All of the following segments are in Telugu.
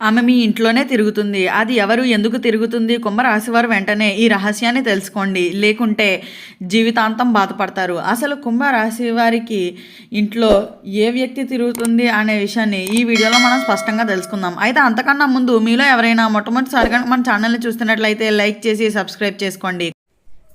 ఆమె మీ ఇంట్లోనే తిరుగుతుంది. అది ఎవరు ఎందుకు తిరుగుతుంది? కుంభరాశివారు వెంటనే ఈ రహస్యాన్ని తెలుసుకోండి. లేకుంటే జీవితాంతం బాధపడతారు. అసలు కుంభరాశి వారికి ఇంట్లో ఏ వ్యక్తి తిరుగుతుంది అనే విషయాన్ని ఈ వీడియోలో మనం స్పష్టంగా తెలుసుకుందాం. అయితే అంతకన్నా ముందు మీలో ఎవరైనా మొట్టమొదటిసారిగా మన ఛానల్ని చూస్తున్నట్లయితే లైక్ చేసి సబ్స్క్రైబ్ చేసుకోండి.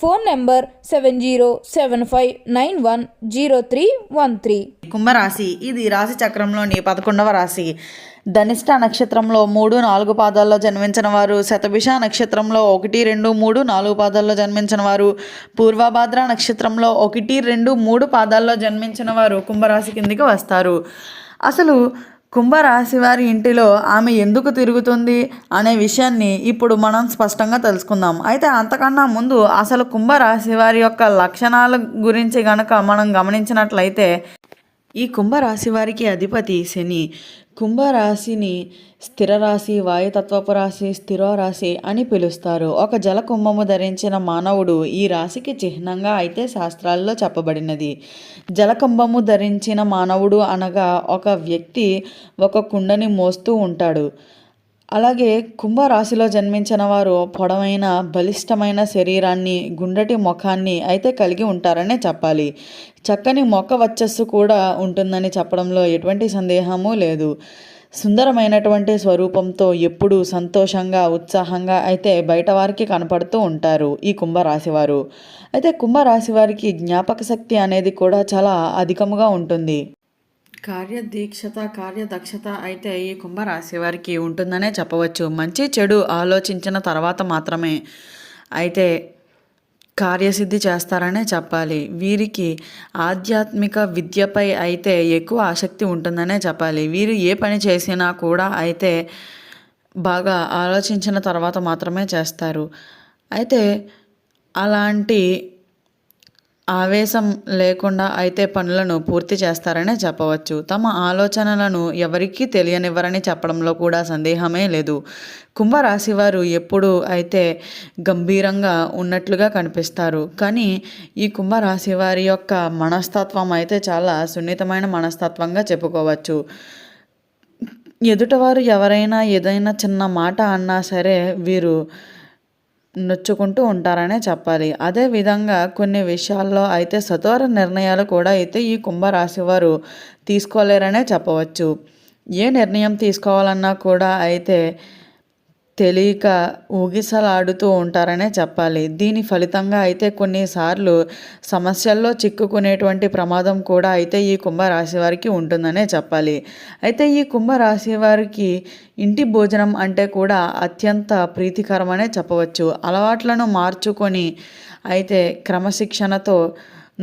Phone number seven zero seven five nine one zero three one three. కుంభరాశి ఇది రాశి చక్రంలోని పదకొండవ రాశి. ధనిష్ట నక్షత్రంలో మూడు నాలుగు పాదాల్లో జన్మించిన వారు శతభిష నక్షత్రంలో ఒకటి రెండు మూడు నాలుగు పాదాల్లో జన్మించిన వారు పూర్వభాద్ర నక్షత్రంలో ఒకటి రెండు మూడు పాదాల్లో జన్మించిన వారు కుంభరాశి కిందికి వస్తారు. అసలు కుంభరాశి వారి ఇంటిలో ఆమె ఎందుకు తిరుగుతుంది అనే విషయాన్ని ఇప్పుడు మనం స్పష్టంగా తెలుసుకుందాం. అయితే అంతకన్నా ముందు అసలు కుంభరాశి వారి యొక్క లక్షణాల గురించి గనక మనం గమనించినట్లయితే ఈ కుంభరాశి వారికి అధిపతి శని. కుంభరాశిని స్థిర రాశి వాయుతత్వపు రాశి స్థిర రాశి అని పిలుస్తారు. ఒక జల కుంభము ధరించిన మానవుడు ఈ రాశికి చిహ్నంగా అయితే శాస్త్రాల్లో చెప్పబడినది. జలకుంభము ధరించిన మానవుడు అనగా ఒక వ్యక్తి ఒక కుండని మోస్తూ ఉంటాడు. అలాగే కుంభరాశిలో జన్మించిన వారు పొడవైన బలిష్టమైన శరీరాన్ని గుండ్రటి ముఖాన్ని అయితే కలిగి ఉంటారనే చెప్పాలి. చక్కని మొక్క వచ్చస్సు కూడా ఉంటుందని చెప్పడంలో ఎటువంటి సందేహము లేదు. సుందరమైనటువంటి స్వరూపంతో ఎప్పుడూ సంతోషంగా ఉత్సాహంగా అయితే బయట వారికి కనపడుతూ ఉంటారు ఈ కుంభరాశి వారు. అయితే కుంభరాశి వారికి జ్ఞాపక శక్తి అనేది కూడా చాలా అధికముగా ఉంటుంది. కార్యదీక్షత కార్యదక్షత అయితే ఈ కుంభరాశి వారికి ఉంటుందనే చెప్పవచ్చు. మంచి చెడు ఆలోచించిన తర్వాత మాత్రమే అయితే కార్యసిద్ధి చేస్తారనే చెప్పాలి. వీరికి ఆధ్యాత్మిక విద్యపై అయితే ఎక్కువ ఆసక్తి ఉంటుందనే చెప్పాలి. వీరు ఏ పని చేసినా కూడా అయితే బాగా ఆలోచించిన తర్వాత మాత్రమే చేస్తారు. అయితే అలాంటి ఆవేశం లేకుండా అయితే పనులను పూర్తి చేస్తారనే చెప్పవచ్చు. తమ ఆలోచనలను ఎవరికీ తెలియనివ్వరని చెప్పడంలో కూడా సందేహమే లేదు. కుంభరాశి వారు ఎప్పుడు అయితే గంభీరంగా ఉన్నట్లుగా కనిపిస్తారు. కానీ ఈ కుంభరాశి వారి యొక్క మనస్తత్వం అయితే చాలా సున్నితమైన మనస్తత్వంగా చెప్పుకోవచ్చు. ఎదుటవారు ఎవరైనా ఏదైనా చిన్న మాట అన్నా సరే వీరు నొచ్చుకుంటూ ఉంటారనే చెప్పాలి. అదే విధంగా కొన్ని విషయాల్లో అయితే సత్వర నిర్ణయాలు కూడా అయితే ఈ కుంభరాశి వారు తీసుకోలేరనే చెప్పవచ్చు. ఏ నిర్ణయం తీసుకోవాలన్నా కూడా అయితే తెలియక ఊగిసలాడుతూ ఉంటారనే చెప్పాలి. దీని ఫలితంగా అయితే కొన్నిసార్లు సమస్యల్లో చిక్కుకునేటువంటి ప్రమాదం కూడా అయితే ఈ కుంభరాశి వారికి ఉంటుందనే చెప్పాలి. అయితే ఈ కుంభరాశి వారికి ఇంటి భోజనం అంటే కూడా అత్యంత ప్రీతికరమనే చెప్పవచ్చు. అలవాట్లను మార్చుకొని అయితే క్రమశిక్షణతో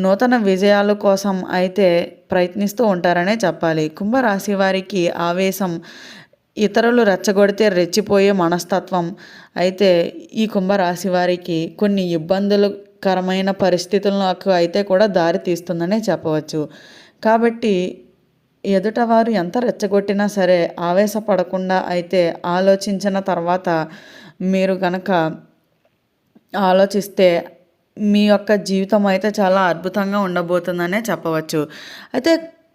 నూతన విజయాల కోసం అయితే ప్రయత్నిస్తూ ఉంటారనే చెప్పాలి. కుంభరాశి వారికి ఆవేశం ఇతరులు రెచ్చగొడితే రెచ్చిపోయే మనస్తత్వం. అయితే ఈ కుంభరాశి వారికి కొన్ని ఇబ్బందులకరమైన పరిస్థితులకు అయితే కూడా దారి తీస్తుందనే చెప్పవచ్చు. కాబట్టి ఎదుటవారు ఎంత రెచ్చగొట్టినా సరే ఆవేశపడకుండా అయితే ఆలోచించిన తర్వాత మీరు గనక ఆలోచిస్తే మీ యొక్క జీవితం అయితే చాలా అద్భుతంగా ఉండబోతుందనే చెప్పవచ్చు. అయితే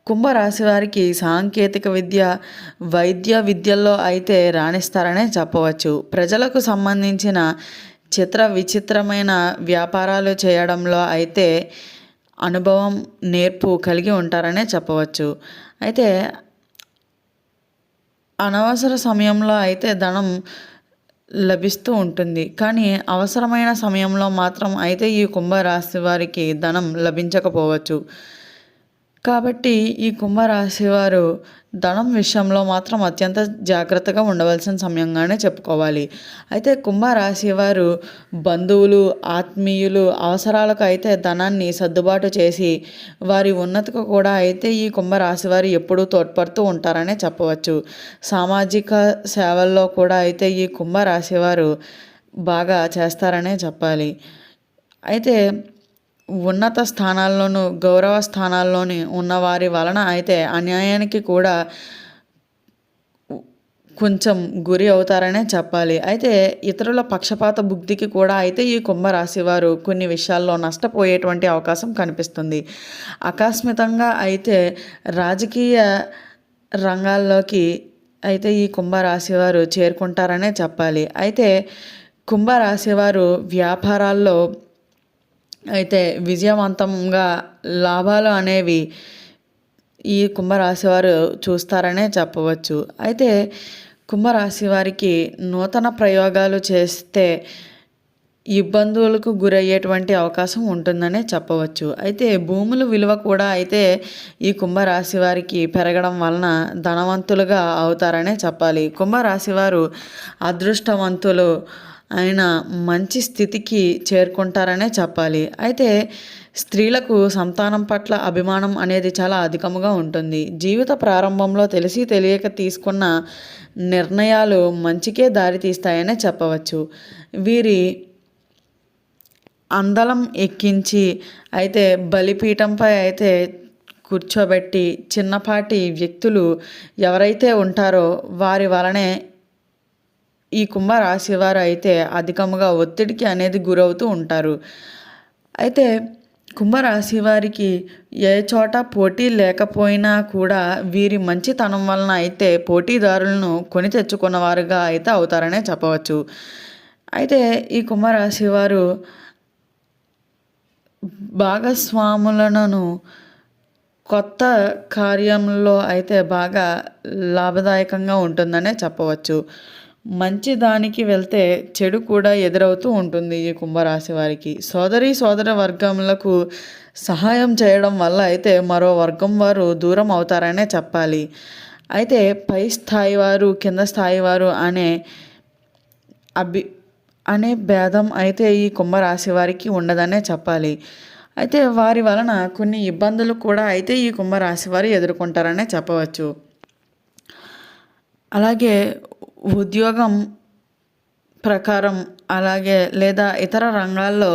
కుంభరాశి వారికి సాంకేతిక విద్య వైద్య విద్యల్లో అయితే రాణిస్తారనే చెప్పవచ్చు. ప్రజలకు సంబంధించిన చిత్ర విచిత్రమైన వ్యాపారాలు చేయడంలో అయితే అనుభవం నేర్పు కలిగి ఉంటారనే చెప్పవచ్చు. అయితే అనవసర సమయంలో అయితే ధనం లభిస్తూ ఉంటుంది. కానీ అవసరమైన సమయంలో మాత్రం అయితే ఈ కుంభరాశి వారికి ధనం లభించకపోవచ్చు. కాబట్టి ఈ కుంభరాశి వారు ధనం విషయంలో మాత్రం అత్యంత జాగ్రత్తగా ఉండవలసిన సమయంగానే చెప్పుకోవాలి. అయితే కుంభరాశి వారు బంధువులు ఆత్మీయులు అవసరాలకు అయితే ధనాన్ని సర్దుబాటు చేసి వారి ఉన్నతికి కూడా అయితే ఈ కుంభరాశి వారు ఎప్పుడూ తోడ్పడుతూ ఉంటారనే చెప్పవచ్చు. సామాజిక సేవల్లో కూడా అయితే ఈ కుంభరాశి వారు బాగా చేస్తారనే చెప్పాలి. అయితే ఉన్నత స్థానాల్లోనూ గౌరవ స్థానాల్లోని ఉన్నవారి వలన అయితే అన్యాయానికి కూడా కొంచెం గురి అవుతారనే చెప్పాలి. అయితే ఇతరుల పక్షపాత బుద్ధికి కూడా అయితే ఈ కుంభరాశి వారు కొన్ని విషయాల్లో నష్టపోయేటువంటి అవకాశం కనిపిస్తుంది. ఆకస్మితంగా అయితే రాజకీయ రంగాల్లోకి అయితే ఈ కుంభరాశి వారు చేరుకుంటారనే చెప్పాలి. అయితే కుంభరాశి వారు వ్యాపారాల్లో అయితే విజయవంతంగా లాభాలు అనేవి ఈ కుంభరాశి వారు చూస్తారనే చెప్పవచ్చు. అయితే కుంభరాశి వారికి నూతన ప్రయోగాలు చేస్తే ఇబ్బందులకు గురయ్యేటువంటి అవకాశం ఉంటుందనే చెప్పవచ్చు. అయితే భూముల విలువ కూడా అయితే ఈ కుంభరాశి వారికి పెరగడం వలన ధనవంతులుగా అవుతారనే చెప్పాలి. కుంభరాశి వారు అదృష్టవంతులు ఆయన మంచి స్థితికి చేరుకుంటారనే చెప్పాలి. అయితే స్త్రీలకు సంతానం పట్ల అభిమానం అనేది చాలా అధికముగా ఉంటుంది. జీవిత ప్రారంభంలో తెలిసి తెలియక తీసుకున్న నిర్ణయాలు మంచికే దారి తీస్తాయనే చెప్పవచ్చు. వీరి అందలం ఎక్కించి అయితే బలిపీఠంపై అయితే కూర్చోబెట్టి చిన్నపాటి వ్యక్తులు ఎవరైతే ఉంటారో వారి వలనే ఈ కుంభరాశి వారు అయితే అధికముగా ఒత్తిడికి అనేది గురవుతూ ఉంటారు. అయితే కుంభరాశి వారికి ఏ చోట పోటీ లేకపోయినా కూడా వీరి మంచితనం వలన అయితే పోటీదారులను కొని తెచ్చుకున్నవారుగా అయితే అవుతారనే చెప్పవచ్చు. అయితే ఈ కుంభరాశి వారు భాగస్వాములను కొత్త కార్యంలో అయితే బాగా లాభదాయకంగా ఉంటుందనే చెప్పవచ్చు. మంచి దానికి వెళ్తే చెడు కూడా ఎదురవుతూ ఉంటుంది ఈ కుంభరాశి వారికి. సోదరి సోదర వర్గములకు సహాయం చేయడం వల్ల అయితే మరో వర్గం వారు దూరం అవుతారనే చెప్పాలి. అయితే పై స్థాయి వారు కింద స్థాయి వారు అనే అభి అనే భేదం అయితే ఈ కుంభరాశి వారికి ఉండదనే చెప్పాలి. అయితే వారి వలన కొన్ని ఇబ్బందులు కూడా అయితే ఈ కుంభరాశి వారు ఎదుర్కొంటారనే చెప్పవచ్చు. అలాగే ఉద్యోగం ప్రకారం అలాగే లేదా ఇతర రంగాల్లో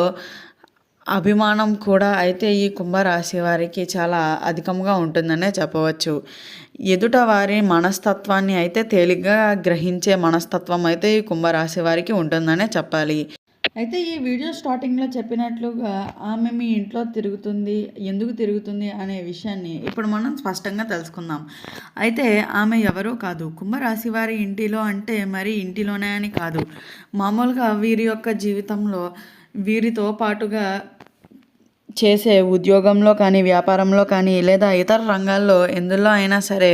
అభిమానం కూడా అయితే ఈ కుంభరాశి వారికి చాలా అధికంగా ఉంటుందనే చెప్పవచ్చు. ఎదుట వారి మనస్తత్వాన్ని అయితే తేలిగ్గా గ్రహించే మనస్తత్వం అయితే ఈ కుంభరాశి వారికి ఉంటుందనే చెప్పాలి. అయితే ఈ వీడియో స్టార్టింగ్లో చెప్పినట్లుగా ఆమె మీ ఇంట్లో తిరుగుతుంది ఎందుకు తిరుగుతుంది అనే విషయాన్ని ఇప్పుడు మనం స్పష్టంగా తెలుసుకుందాం. అయితే ఆమె ఎవరో కాదు. కుంభరాశి వారి ఇంటిలో అంటే మరి ఇంటిలోనే అని కాదు. మామూలుగా వీరి యొక్క జీవితంలో వీరితో పాటుగా చేసే ఉద్యోగంలో కానీ వ్యాపారంలో కానీ లేదా ఇతర రంగాల్లో ఎందులో అయినా సరే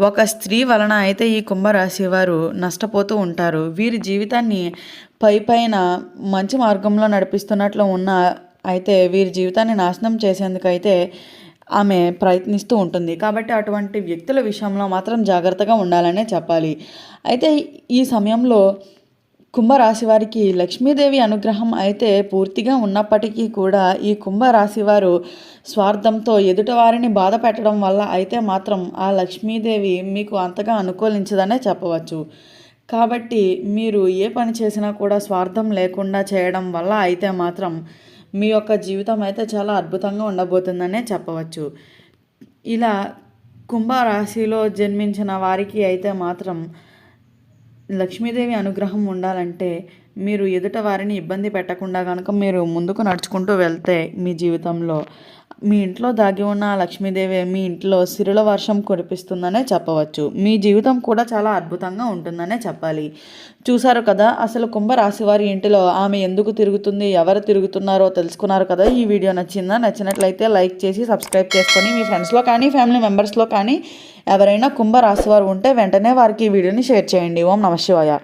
ఒక స్త్రీ వలన అయితే ఈ కుంభరాశి వారు నష్టపోతూ ఉంటారు. వీరి జీవితాన్ని పై పైన మంచి మార్గంలో నడిపిస్తున్నట్లు ఉన్న అయితే వీరి జీవితాన్ని నాశనం చేసేందుకైతే ఆమె ప్రయత్నిస్తూ ఉంటుంది. కాబట్టి అటువంటి వ్యక్తుల విషయంలో మాత్రం జాగ్రత్తగా ఉండాలనే చెప్పాలి. అయితే ఈ సమయంలో కుంభరాశి వారికి లక్ష్మీదేవి అనుగ్రహం అయితే పూర్తిగా ఉన్నప్పటికీ కూడా ఈ కుంభరాశి వారు స్వార్థంతో ఎదుటివారిని బాధ పెట్టడం వల్ల అయితే మాత్రం ఆ లక్ష్మీదేవి మీకు అంతగా అనుకూలించదనే చెప్పవచ్చు. కాబట్టి మీరు ఏ పని చేసినా కూడా స్వార్థం లేకుండా చేయడం వల్ల అయితే మాత్రం మీ యొక్క జీవితం అయితే చాలా అద్భుతంగా ఉండబోతుందనే చెప్పవచ్చు. ఇలా కుంభరాశిలో జన్మించిన వారికి అయితే మాత్రం లక్ష్మీదేవి అనుగ్రహం ఉండాలంటే మీరు ఎదుట వారిని ఇబ్బంది పెట్టకుండా కనుక మీరు ముందుకు నడుచుకుంటూ వెళ్తే మీ జీవితంలో మీ ఇంట్లో దాగి ఉన్న లక్ష్మీదేవి మీ ఇంట్లో సిరుల వర్షం కురిపిస్తుందనే చెప్పవచ్చు. మీ జీవితం కూడా చాలా అద్భుతంగా ఉంటుందనే చెప్పాలి. చూసారు కదా అసలు కుంభరాశి వారి ఇంటిలో ఆమె ఎందుకు తిరుగుతుంది ఎవరు తిరుగుతున్నారో తెలుసుకున్నారు కదా. ఈ వీడియో నచ్చిందా? నచ్చినట్లయితే లైక్ చేసి సబ్స్క్రైబ్ చేసుకొని మీ ఫ్రెండ్స్లో కానీ ఫ్యామిలీ మెంబర్స్లో కానీ ఎవరైనా కుంభరాశి వారు ఉంటే వెంటనే వారికి ఈ వీడియోని షేర్ చేయండి. ఓం నమశివాయ